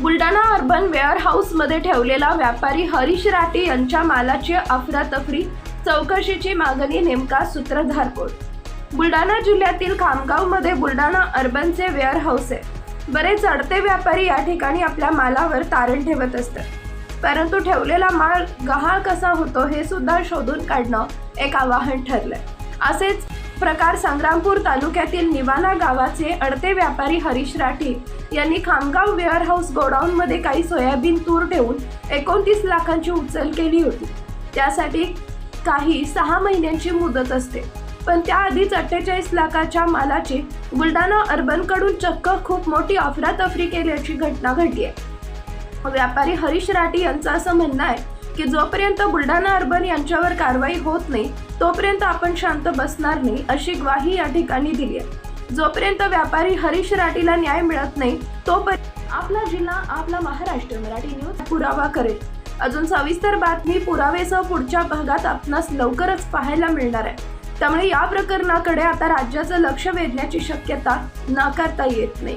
Buldhana urban वेअरहाऊसमध्ये ठेवलेला व्यापारी हरीश राठी यांच्या मालाची अफरातफरी चौकशीची मागणी नेमका सूत्रधार कोण बुलढाणा जिल्ह्यातील खामगावमध्ये बुलढाणा अर्बनचे वेअरहाऊस आहे. बरेच अडते व्यापारी या ठिकाणी आपल्या मालावर तारण ठेवत असतात. परंतु ठेवलेला माल गहाळ कसा होतो हे सुद्धा शोधून काढणं एक आवाहन ठरलंय. असेच प्रकार संग्रामपूर तालुक्यातील निवाणा गावाचे अडते व्यापारी हरीश राठी यांनी खामगाव वेअर हाऊस गोडाऊनमध्ये काही सोयाबीन तूर ठेवून एकोणतीस लाखांची उचल केली होती. त्यासाठी काही सहा महिन्यांची मुदत असते. पण त्याआधीच अठ्ठेचाळीस लाखाच्या मालाची बुलढाणा अर्बनकडून चक्क खूप मोठी अफरातफरी केल्याची घटना घडली आहे. व्यापारी हरीश राठी यांचं असं म्हणणं आहे की जोपर्यंत बुलढाणा अर्बन यांच्यावर कारवाई होत नाही तोपर्यंत आपण शांत बसणार नाही अशी ग्वाही या ठिकाणी दिली आहे. जोपर्यंत व्यापारी हरीश राठीला न्याय मिळत नाही तोपर्यंत आपला जिल्हा आपला महाराष्ट्र मराठी न्यूज पुरावा करेल. अजून सविस्तर बातमी पुरावेसह पुढच्या भागात आपणास लवकरच पाहायला मिळणार आहे. त्यामुळे या प्रकरणाकडे आता राज्याचं लक्ष वेधण्याची शक्यता नाकारता येत नाही.